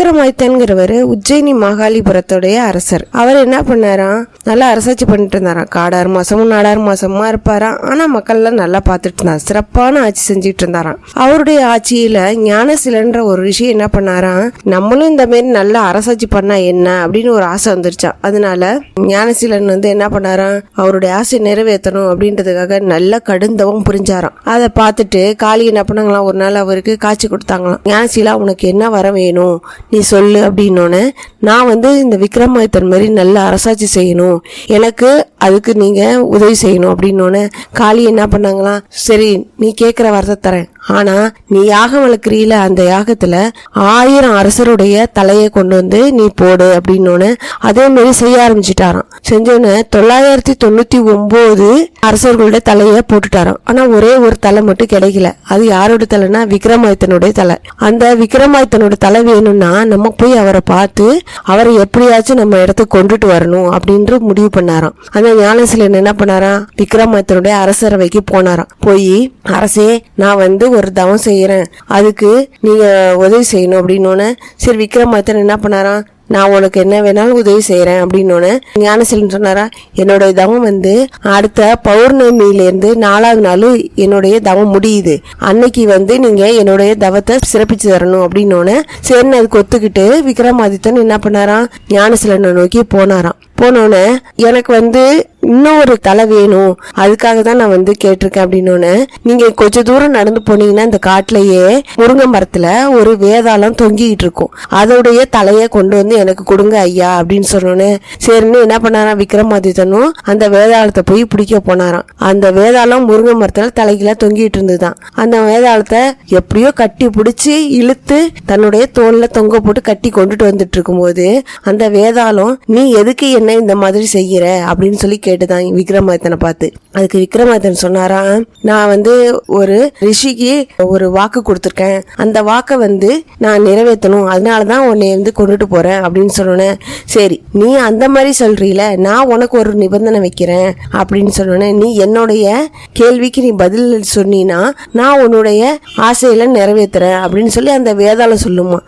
விக்ரமாதித்தன்கிறவர் உஜ்ஜயினி மகாலிபுரத்துடைய அரசர். அவர் என்ன பண்ணாராம் நல்லா அரசாட்சி பண்ணிட்டு இருந்தாராம் காடாறு மாசமும் நாடாறு மாசமா இருப்பாராம் ஆனா மக்கள்லாம் நல்லா பார்த்துட்டு இருந்தார் சிறப்பான ஆட்சி செஞ்சுட்டு இருந்தாராம் அவருடைய ஆட்சியில ஞானசிலன்ற ஒரு ரிஷி என்ன பண்ணாராம் நம்மளும் இந்த மாதிரி நல்லா அரசாட்சி பண்ணா என்ன? அப்படின்னு ஒரு ஆசை வந்துருச்சாம் அதனால ஞானசீலன் வந்து என்ன பண்ணாராம் அவருடைய ஆசை நிறைவேற்றணும் அப்படின்றதுக்காக நல்ல கடுந்தவம் புரிஞ்சாராம். அதை பார்த்துட்டு காளி என்ன பண்ணாங்களாம்? ஒரு நாள் அவருக்கு காட்சி கொடுத்தாங்களாம். ஞானசீலா உனக்கு என்ன வர வேணும்? நீ சொல்லு அப்படின்னோடனே நான் வந்து இந்த விக்ரமாதித்தன் மாதிரி நல்ல அரசாட்சி செய்யணும். எனக்கு அதுக்கு நீங்கள் உதவி செய்யணும் அப்படின்னோடனே காளி என்ன பண்ணாங்களாம் சரி நீ கேட்குற வரத்தை தரேன். ஆனா நீ யாகம் வளர்க்குறீல அந்த யாகத்துல ஆயிரம் அரசருடைய தலையை கொண்டு வந்து நீ போடு அப்படின்னோடனே அதே மாதிரி செய்ய ஆரம்பிச்சிட்டாராம். செஞ்சோன்னு தொள்ளாயிரத்தி தொண்ணூத்தி ஒன்பது அரசர்களுடைய தலையை போட்டுட்டாராம். ஆனா ஒரே ஒரு தலை மட்டும் கிடைக்கல. அது யாரோட தலைனா விக்ரமாதித்தனுடைய தலை. அந்த விக்ரமாதித்தனோட தலை வேணும்னா நம்ம போய் அவரை பார்த்து அவரை எப்படியாச்சும் நம்ம இடத்துக்கு கொண்டுட்டு வரணும் அப்படின்ற முடிவு பண்ணாராம். அந்த ஞானசிலன் என்ன பண்ணாராம்? விக்ரமாதித்தனுடைய அரசரவைக்கு போனாராம். போய் அரசே நான் வந்து ஒரு தவம் செய்கிறேன் அதுக்கு நீங்கள் உதவி செய்யணும் அப்படின்னோடனே சரி விக்ரமாதித்தன் என்ன பண்ணாராம்? நான் உனக்கு என்ன வேணாலும் உதவி செய்கிறேன் அப்படின்னோடனே ஞானசீலன் சொன்னாரா என்னுடைய தவம் வந்து அடுத்த பௌர்ணமியிலேருந்து நாலாவது நாள் என்னுடைய தவம் முடியுது. அன்னைக்கு வந்து நீங்கள் என்னுடைய தவத்தை சிறப்பிச்சு தரணும் அப்படின்னோடனே சரின்னு அதுக்கு ஒத்துக்கிட்டு விக்ரமாதித்தன் என்ன பண்ணாராம்? ஞானசீலனை நோக்கி போனாராம். போனோடனே எனக்கு வந்து இன்னும் ஒரு தலை வேணும். அதுக்காக தான் நான் வந்து கேட்டிருக்கேன் அப்படின்னு நீங்க கொஞ்ச தூரம் நடந்து போனீங்கன்னா இந்த காட்டுலயே முருங்கை மரத்துல ஒரு வேதாளம் தொங்கிட்டு இருக்கும். அதோடைய தலையை கொண்டு வந்து எனக்கு கொடுங்க ஐயா அப்படின்னு சொன்னோன்னே சரின்னு என்ன பண்ணாராம் விக்ரமாதித்தனும் அந்த வேதாளத்தை போய் பிடிக்க போனாராம். அந்த வேதாளம் முருங்கை மரத்துல தலைகீழ தொங்கிட்டு இருந்துதான் அந்த வேதாளத்தை எப்படியோ கட்டி பிடிச்சி இழுத்து தன்னுடைய தோல்ல தொங்க போட்டு கட்டி கொண்டுட்டு வந்துட்டு இருக்கும்போது அந்த வேதாளம் நீ எதுக்கு என்ன இந்த மாதிரி செய்யற? அப்படின்னு சொல்லி கேட்டுதான் விக்ரமாதித்தனை பார்த்து. அதுக்கு விக்ரமாதித்தன் சொன்னாரா நான் வந்து ஒரு ரிஷிக்கு ஒரு வாக்கு கொடுத்துருக்கேன். அந்த வாக்கை வந்து நான் நிறைவேற்றணும். அதனால தான் உன்னை வந்து கொண்டுட்டு போறேன் அப்படின்னு சொன்னோன்னே சரி நீ அந்த மாதிரி சொல்றீல நான் உனக்கு ஒரு நிபந்தனை வைக்கிறேன் அப்படின்னு சொன்னோன்னே நீ என்னுடைய கேள்விக்கு நீ பதில் சொன்னீன்னா நான் உன்னுடைய ஆசையில நிறைவேற்றுறேன் அப்படின்னு சொல்லி அந்த வேதாளம் சொல்லுமா.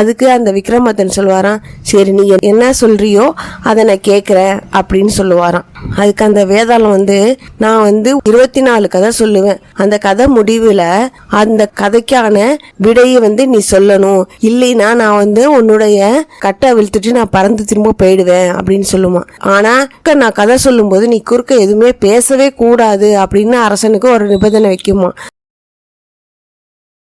அதுக்கு அந்த விக்ரமாதித்தன் சொல்வாராம் சரி நீ என்ன சொல்றியோ அதை நான் கேட்குறேன் அப்படின்னு சொல்லுவாராம். அதுக்கு அந்த வேதாளம் வந்து நான் வந்து இருபத்தி நாலு கதை சொல்லுவேன். அந்த கதை முடிவில் அந்த கதைக்கான விடையை வந்து நீ சொல்லணும். இல்லைன்னா நான் வந்து உன்னுடைய கட்டை விழுத்துட்டு நான் பறந்து திரும்ப போயிடுவேன் அப்படின்னு சொல்லுவான். ஆனால் நான் கதை சொல்லும்போது நீ குறுக்க எதுவுமே பேசவே கூடாது அப்படின்னு அரசனுக்கு ஒரு நிபந்தனை வைக்குமா